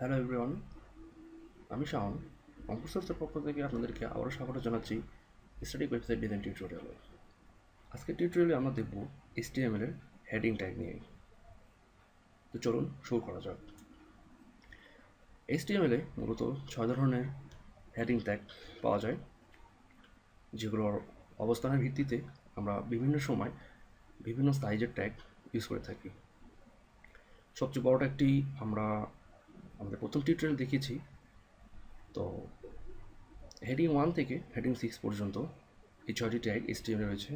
Hello everyone আমি শাওন অঙ্কুর পক্ষ থেকে আপনাদেরকে আবারও স্বাগত জানাচ্ছি স্টাডিক ওয়েবসাইট ডিজাইন টিউটোরিয়ালে আজকের টিউটোরিয়ালে আমরা দেখব HTML এর হেডিং ট্যাগ নিয়ে। তো চলুন শুরু করা যাক। HTML এ মূলত ছয় ধরনের হেডিং ট্যাগ পাওয়া যায়, যেগুলোর অবস্থানের ভিত্তিতে আমরা বিভিন্ন সময় বিভিন্ন সাইজের ট্যাগ ইউজ করে থাকি। সবচেয়ে বড় ট্যাগটি আমরা আমাদের প্রথম টিউটোরিয়াল দেখেছি। তো হেডিং ওয়ান থেকে হেডিং সিক্স পর্যন্ত এই ছয়টি ট্যাগ এসটিএমে রয়েছে।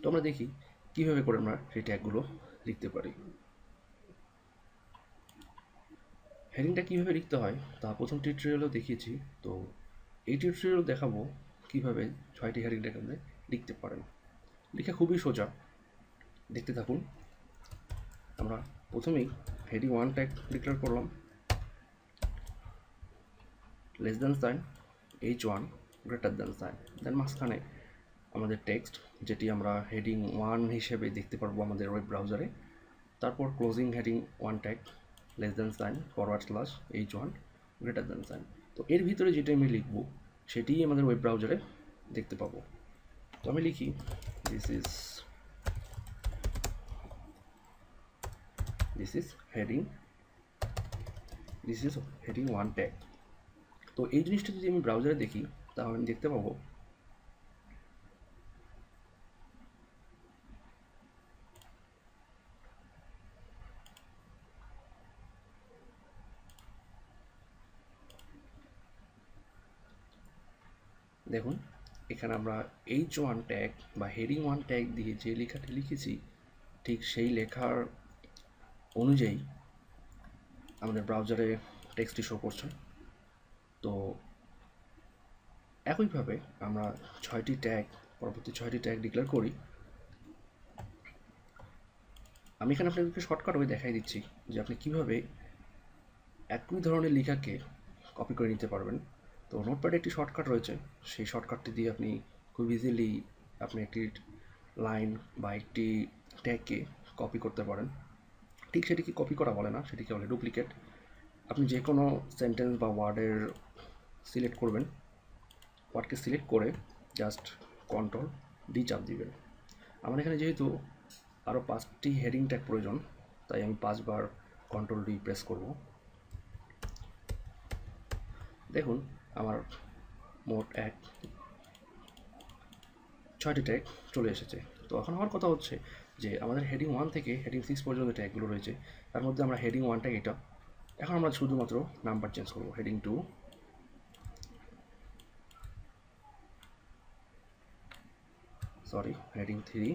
তো আমরা দেখি কীভাবে করে আমরা সেই ট্যাগগুলো লিখতে পারি। হেডিংটা কীভাবে লিখতে হয় তা প্রথম টিউটোরিয়ালও দেখিয়েছি। তো এই টিউটোরিয়ালও দেখাবো কীভাবে ছয়টি হেডিংটাকে আপনি লিখতে পারেন। লেখা খুবই সোজা। দেখতে থাকুন। আমরা প্রথমেই হেডিং ওয়ান ট্যাগ ডিক্লেয়ার করলাম। Less than sign H one greater than sign then মাঝখানে আমাদের টেক্সট যেটি আমরা হেডিং ওয়ান হিসেবে দেখতে পারব আমাদের ওয়েব ব্রাউজারে তারপর closing heading one tag less than sign forward slash H one greater than sign তো এর ভিতরে যেটা আমি লিখব, সেটিই আমাদের ওয়েব ব্রাউজারে দেখতে পাবো। তো আমি লিখি this is this is heading, this is heading one tag. তো এই জিনিসটা যদি আমি ব্রাউজারে দেখি, তাহলে আমি দেখতে পাবো, দেখুন, এখানে আমরা এইচ ওয়ান ট্যাগ বা হেডিং ওয়ান ট্যাগ দিয়ে যে লেখাটি লিখেছি, ঠিক সেই লেখার অনুযায়ী আমাদের ব্রাউজারে টেক্সটটি শো করছে। তো একইভাবে আমরা ছয়টি ট্যাগ পরবর্তী ছয়টি ট্যাগ ডিক্লেয়ার করি। আমি এখানে আপনাদেরকে শর্টকাট হয়ে দেখাই দিচ্ছি যে আপনি কীভাবে একই ধরনের লেখাকে কপি করে নিতে পারবেন। তো নোটপ্যাডে একটি শর্টকাট রয়েছে। সেই শর্টকাটটি দিয়ে আপনি খুব ইজিলি আপনি একটি লাইন বা একটি ট্যাগকে কপি করতে পারেন। ঠিক সেটিকে কপি করা বলে না, সেটিকে বলে ডুপ্লিকেট আপনি যে কোনো সেন্টেন্স বা ওয়ার্ডের সিলেক্ট করবেন। ওয়ার্ডকে সিলেক্ট করে জাস্ট কন্ট্রোল ডি চাপ দিবেন। আমার এখানে যেহেতু আরও পাঁচটি হেডিং ট্যাগ প্রয়োজন, তাই আমি পাঁচবার কন্ট্রোল ডি প্রেস করব। দেখুন, আমার মোট এক, ছয়টি ট্যাগ চলে এসেছে। তো এখন আমার কথা হচ্ছে যে আমাদের হেডিং ওয়ান থেকে হেডিং সিক্স পর্যন্ত ট্যাগগুলো রয়েছে, তার মধ্যে আমরা হেডিং ওয়ান ট্যাগ এটা, এখন আমরা শুধুমাত্র নাম্বার চেঞ্জ করব heading two sorry heading three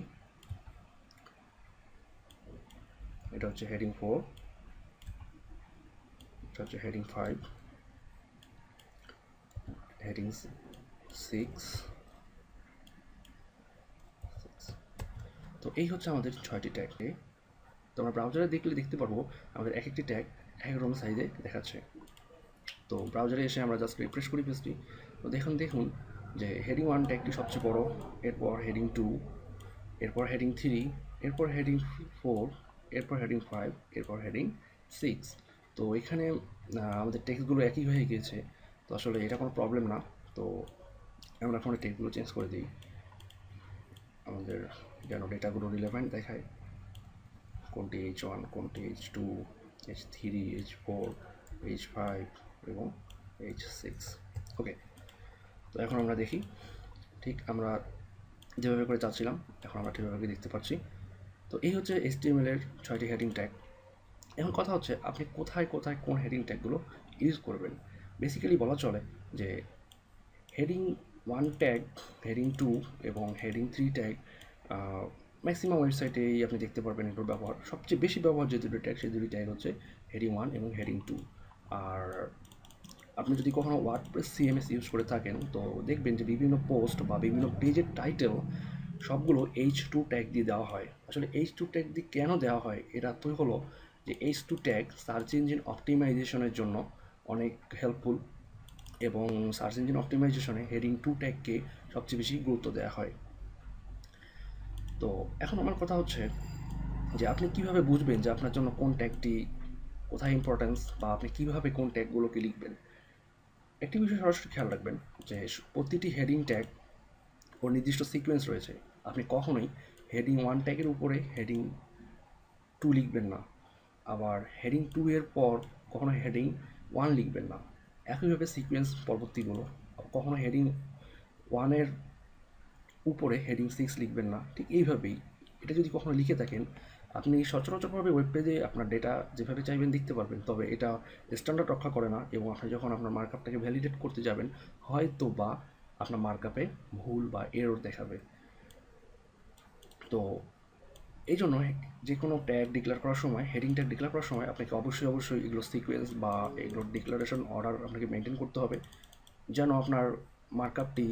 এটা হচ্ছে হেডিং ফোর এটা হচ্ছে হেডিং ফাইভ হেডিং সিক্স তো এই হচ্ছে আমাদের ছয়টি ট্যাগ তো আমরা ব্রাউজারে দেখলে দেখতে পারব আমাদের এক একটি ট্যাগ এক রকম সাইজে দেখাচ্ছে। তো ব্রাউজারে এসে আমরা জাস্ট রিফ্রেশ করি পেজটি তো দেখুন দেখুন যে হেডিং ওয়ান ট্যাগটি সবচেয়ে বড়, এরপর হেডিং টু এরপর হেডিং থ্রি এরপর হেডিং ফোর এরপর হেডিং ফাইভ এরপর হেডিং সিক্স তো এখানে আমাদের টেক্সটগুলো একই হয়ে গিয়েছে। তো আসলে এটা কোনো প্রবলেম না। তো আমরা এখন টেক্সটগুলো চেঞ্জ করে দিই। আমাদের যেন ডেটাগুলো রিলেভেন্ট দেখায়। কোনটি এইচ ওয়ান কোনটি H two H three H four H five এবং এইচ সিক্স ওকে তো এখন আমরা দেখি, ঠিক আমরা যেভাবে করে চাচ্ছিলাম, এখন আমরা ঠিকভাবে দেখতে পাচ্ছি। তো এই হচ্ছে এসটিএমএল এর ছয়টি হেডিং ট্যাগ এখন কথা হচ্ছে, আপনি কোথায় কোথায় কোন হেডিং ট্যাগগুলো ইউজ করবেন? বেসিক্যালি বলা চলে যে heading one tag heading two এবং হেডিং থ্রি ট্যাগ ম্যাক্সিমাম ওয়েবসাইটেই আপনি দেখতে পারবেন এগুলোর ব্যবহার। সবচেয়ে বেশি ব্যবহার যে দুটো ট্যাগ সেই দুটি ট্যাগ হচ্ছে হেডিং ওয়ান এবং হেডিং টু আর আপনি যদি কখনো ওয়ার্ডপ্রেস সিএমএস ইউজ করে থাকেন, তো দেখবেন যে বিভিন্ন পোস্ট বা বিভিন্ন পেজের টাইটেল সবগুলো এইচ টু ট্যাগ দিয়ে দেওয়া হয়। আসলে এইচ টু ট্যাগ দিয়ে কেন দেওয়া হয়? এটা তো হলো যে H two tag search engine অপটিমাইজেশনের জন্য অনেক হেল্পফুল এবং সার্চ ইঞ্জিন অপটিমাইজেশনে হেডিং টু ট্যাগকে সবচেয়ে বেশি গুরুত্ব দেওয়া হয়। তো এখন আমার কথা হচ্ছে যে আপনি কীভাবে বুঝবেন যে আপনার জন্য কোন ট্যাগটি কোথায় ইম্পর্টেন্স বা আপনি কীভাবে কোন ট্যাগগুলোকে লিখবেন? একটি বিষয় সরাসরি খেয়াল রাখবেন যে প্রতিটি হেডিং ট্যাগ ওর নির্দিষ্ট সিকোয়েন্স রয়েছে। আপনি কখনোই হেডিং ওয়ান ট্যাগের উপরে হেডিং টু লিখবেন না। আবার হেডিং টু এর পর কখনো হেডিং ওয়ান লিখবেন না। একইভাবে সিকোয়েন্স পরবর্তীগুলো। কখনো হেডিং ওয়ানের উপরে হেডিং সিক্স লিখবেন না। ঠিক এইভাবেই এটা যদি কখনো লিখে থাকেন, আপনি সচরাচরভাবে ওয়েব পেজে আপনার ডেটা যেভাবে চাইবেন দেখতে পারবেন, তবে এটা স্ট্যান্ডার্ড রক্ষা করে না এবং আপনি যখন আপনার মার্কআপটাকে ভ্যালিডেট করতে যাবেন, হয়তো বা আপনার মার্কআপে ভুল বা এরর দেখাবে। তো এই জন্য যে কোনো ট্যাগ ডিক্লেয়ার করার সময় হেডিং ট্যাগ ডিক্লেয়ার করার সময় আপনাকে অবশ্যই অবশ্যই এগুলো সিকোয়েন্স বা এগুলো ডিক্লারেশন অর্ডার আপনাকে মেনটেন করতে হবে যেন আপনার মার্কআপটি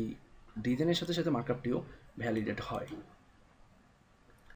ডিজাইনের সাথে সাথে মার্কআপটিও ভ্যালিডেট হয়।